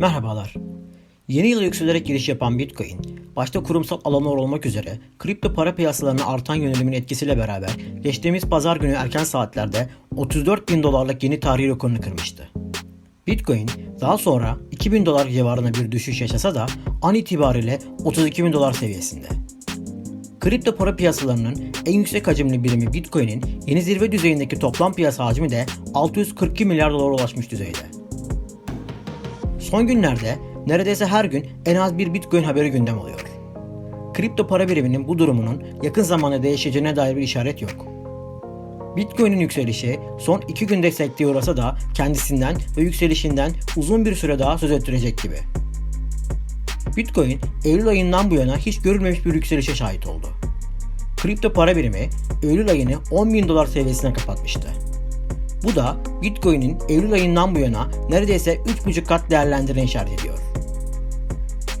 Merhabalar. Yeni yıla yükselerek giriş yapan Bitcoin, başta kurumsal alanlar olmak üzere kripto para piyasalarına artan yönelimin etkisiyle beraber geçtiğimiz pazar günü erken saatlerde 34 bin dolarlık yeni tarihi rekorunu kırmıştı. Bitcoin daha sonra 2000 dolar civarına bir düşüş yaşasa da an itibariyle 32 bin dolar seviyesinde. Kripto para piyasalarının en yüksek hacimli birimi Bitcoin'in yeni zirve düzeyindeki toplam piyasa hacmi de 642 milyar dolara ulaşmış düzeyde. Son günlerde neredeyse her gün en az bir Bitcoin haberi gündem oluyor. Kripto para biriminin bu durumunun yakın zamanda değişeceğine dair bir işaret yok. Bitcoin'in yükselişi son iki günde sekteye uğrasa da kendisinden ve yükselişinden uzun bir süre daha söz ettirecek gibi. Bitcoin Eylül ayından bu yana hiç görülmemiş bir yükselişe şahit oldu. Kripto para birimi Eylül ayını 10 bin dolar seviyesine kapatmıştı. Bu da Bitcoin'in Eylül ayından bu yana neredeyse 3,5 kat değerlendirine işaret ediyor.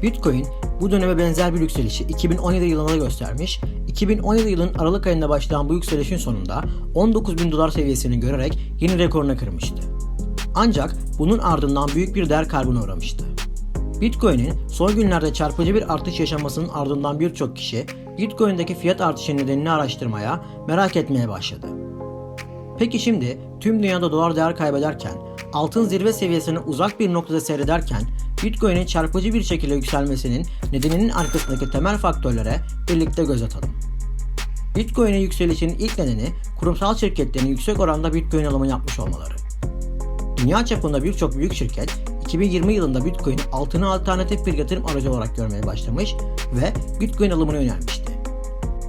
Bitcoin bu döneme benzer bir yükselişi 2017 yılında da göstermiş, 2017 yılının Aralık ayında başlayan bu yükselişin sonunda 19 bin dolar seviyesini görerek yeni rekorunu kırmıştı. Ancak bunun ardından büyük bir değer kaybına uğramıştı. Bitcoin'in son günlerde çarpıcı bir artış yaşamasının ardından birçok kişi Bitcoin'deki fiyat artışı nedenini araştırmaya, merak etmeye başladı. Peki şimdi tüm dünyada dolar değer kaybederken, altın zirve seviyesine uzak bir noktada seyrederken Bitcoin'in çarpıcı bir şekilde yükselmesinin nedeninin arkasındaki temel faktörlere birlikte göz atalım. Bitcoin'in yükselişinin ilk nedeni kurumsal şirketlerin yüksek oranda Bitcoin alımı yapmış olmaları. Dünya çapında birçok büyük şirket 2020 yılında Bitcoin'i altına alternatif bir yatırım aracı olarak görmeye başlamış ve Bitcoin alımına yönelmişti.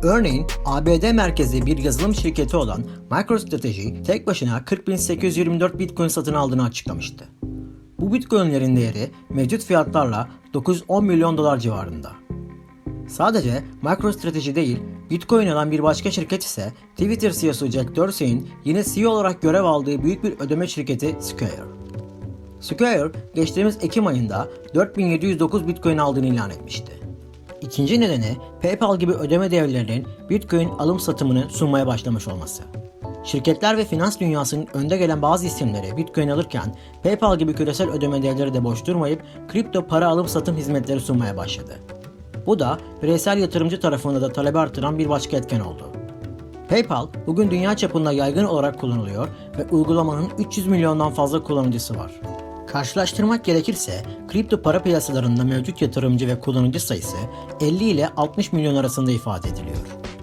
Örneğin ABD merkezli bir yazılım şirketi olan MicroStrategy tek başına 40.824 Bitcoin satın aldığını açıklamıştı. Bu Bitcoin'lerin değeri mevcut fiyatlarla 910 milyon dolar civarında. Sadece MicroStrategy değil, Bitcoin alan bir başka şirket ise Twitter CEO'su Jack Dorsey'in yine CEO olarak görev aldığı büyük bir ödeme şirketi Square. Square geçtiğimiz Ekim ayında 4709 Bitcoin aldığını ilan etmişti. İkinci nedeni PayPal gibi ödeme devlerinin Bitcoin alım satımını sunmaya başlamış olması. Şirketler ve finans dünyasının önde gelen bazı isimleri Bitcoin alırken PayPal gibi küresel ödeme devleri de boş durmayıp kripto para alım satım hizmetleri sunmaya başladı. Bu da bireysel yatırımcı tarafında da talebi artıran bir başka etken oldu. PayPal bugün dünya çapında yaygın olarak kullanılıyor ve uygulamanın 300 milyondan fazla kullanıcısı var. Karşılaştırmak gerekirse kripto para piyasalarında mevcut yatırımcı ve kullanıcı sayısı 50 ile 60 milyon arasında ifade ediliyor.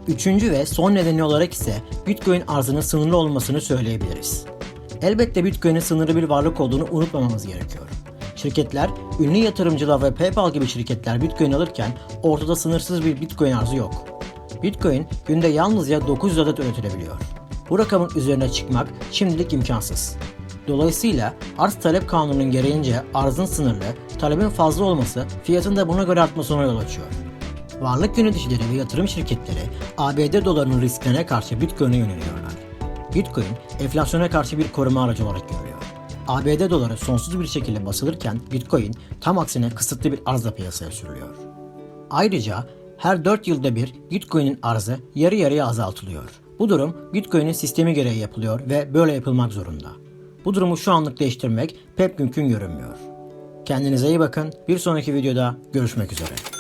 Üçüncü ve son nedeni olarak ise Bitcoin arzının sınırlı olmasını söyleyebiliriz. Elbette Bitcoin'in sınırlı bir varlık olduğunu unutmamamız gerekiyor. Şirketler, ünlü yatırımcılar ve PayPal gibi şirketler Bitcoin alırken ortada sınırsız bir Bitcoin arzı yok. Bitcoin günde yalnızca 900 adet üretilebiliyor. Bu rakamın üzerine çıkmak şimdilik imkansız. Dolayısıyla arz talep kanununun gereğince arzın sınırlı, talebin fazla olması fiyatın da buna göre artmasına yol açıyor. Varlık yöneticileri ve yatırım şirketleri ABD dolarının risklerine karşı Bitcoin'e yöneliyorlar. Bitcoin, enflasyona karşı bir koruma aracı olarak görülüyor. ABD doları sonsuz bir şekilde basılırken Bitcoin tam aksine kısıtlı bir arzla piyasaya sürülüyor. Ayrıca her 4 yılda bir Bitcoin'in arzı yarı yarıya azaltılıyor. Bu durum Bitcoin'in sistemi gereği yapılıyor ve böyle yapılmak zorunda. Bu durumu şu anlık değiştirmek pek mümkün görünmüyor. Kendinize iyi bakın. Bir sonraki videoda görüşmek üzere.